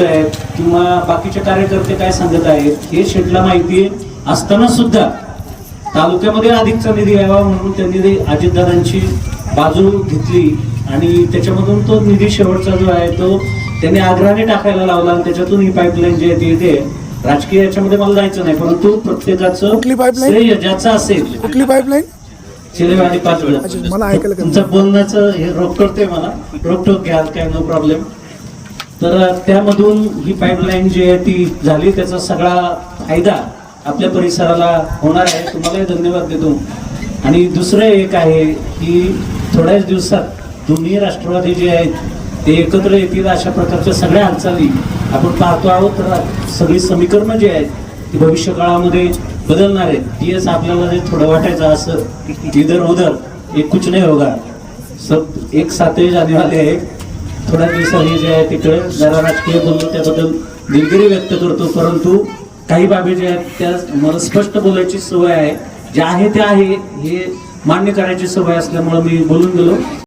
आहेत किंवा बाकीचे कार्यकर्ते काय सांगत आहेत हे शेटला माहिती असताना सुद्धा तालुक्यामध्ये अधिकचा निधी यावा म्हणून त्यांनी ते अजितदादांची बाजू घेतली आणि त्याच्यामधून तो निधी शेवटचा जो आहे तो त्यांनी आग्रहाने टाकायला लावला आणि त्याच्यातून ही पाईपलाईन जी आहे ती येते. राजकीय याच्यामध्ये मला जायचं नाही परंतु प्रत्येकाचं? श्रेय ज्याचं असेल. कुठली पाईपलाईन आणि पाच कमी. तुमचं बोलण्याचं हे करते मला. रोकटोक घ्याल काय नो प्रॉब्लेम तर त्यामधून ही पाईपलाईन जी आहे ती झाली. त्याचा सगळा फायदा आपल्या परिसराला होणार आहे. तुम्हालाही धन्यवाद देतो. आणि दुसरं एक आहे की थोड्याच दिवसात दोन्ही राष्ट्रवादी जे आहेत ते एकत्र येतील अशा प्रकारच्या सगळ्या हालचाली आपण पाहतो आहोत. तर सगळी समीकरणं जी आहेत ती भविष्य काळामध्ये बदलणार आहेत. तीच आपल्याला जे थोडं वाटायचं असं इधर उधर एक कुछ नाही होगा. सब एक साथे जाने वाले आहे. थोड्या दिवसांनी जे आहे तिकडे जरा राजकीय बोललो त्याबद्दल दिलगिरी व्यक्त करतो परंतु काही बाबी ज्या आहेत त्या मला स्पष्ट बोलायची सवय आहे. जे आहे ते आहे हे मान्य करायची सवय असल्यामुळे मी बोलून गेलो.